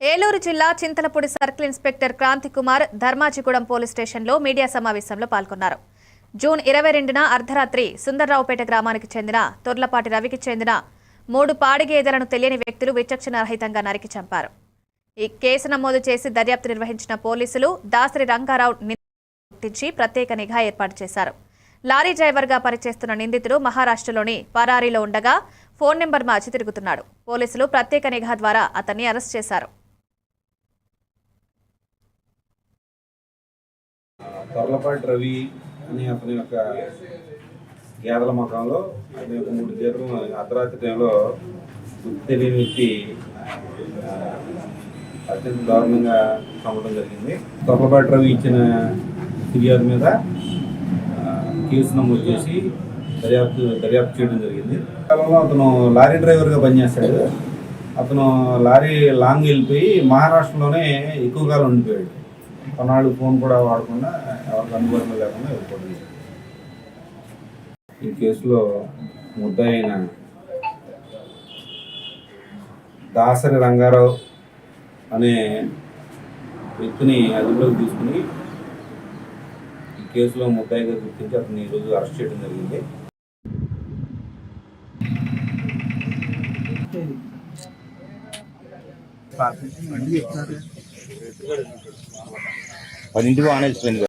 ఏలూరు జిల్లా Chintalapudi circle inspector Kranthi Kumar Dharmajigudem police స్టేషన్లో media సమావేశంలో పాల్గొన్నారు. జూన్ ఇరవై రెండున అర్ధరాత్రి సుందర్రావుపేట గ్రామానికి చెందిన తొర్లపాటి రవికి చెందిన మూడు పాడి గేదెలను తెలియని వ్యక్తులు విచక్షణారహితంగా నరికి చంపారు. ఈ కేసు నమోదు చేసి దర్యాప్తు నిర్వహించిన పోలీసులు దాసరి రంగారావు గుర్తించి ప్రత్యేక నిఘా ఏర్పాటు చేశారు. లారీ డ్రైవర్గా పనిచేస్తున్న నిందితుడు మహారాష్ట్రలోని పరారీలో ఉండగా ఫోన్ నెంబర్ మార్చి తిరుగుతున్నాడు. పోలీసులు ప్రత్యేక నిఘా ద్వారా అతన్ని అరెస్ట్ చేశారు. తొర్లపాటి రవి అని అతని యొక్క గేదల మకంలో అతని యొక్క మూడు గేదెలు అర్ధరాత్రి టైంలో తెలియని వ్యక్తి అత్యంత దారుణంగా చంపడం జరిగింది. తొర్లపాటి రవి ఇచ్చిన ఫిర్యాదు మీద కేసు నమోదు చేసి దర్యాప్తు దర్యాప్తు చేయడం జరిగింది. కాలంలో అతను లారీ డ్రైవర్గా పనిచేస్తాడు. అతను లారీ లాంగ్ వెళ్ళిపోయి మహారాష్ట్రలోనే ఎక్కువ కాలం ఉండిపోయాడు. కొన్నాళ్ళు ఫోన్ కూడా వాడకుండా ఎవరికి అందుబాటులో లేకుండా వెళ్ళిపోతుంది. ఈ కేసులో ముద్దాయిన దాసరి రంగారావు అనే వ్యక్తిని అదుపులోకి తీసుకుని ఈ కేసులో ముద్దాయిగా గుర్తించి అతన్ని ఈరోజు అరెస్ట్ చేయడం జరిగింది. പതിനഞ്ച് രൂപ ആണ് എക്സ്പെൻസ്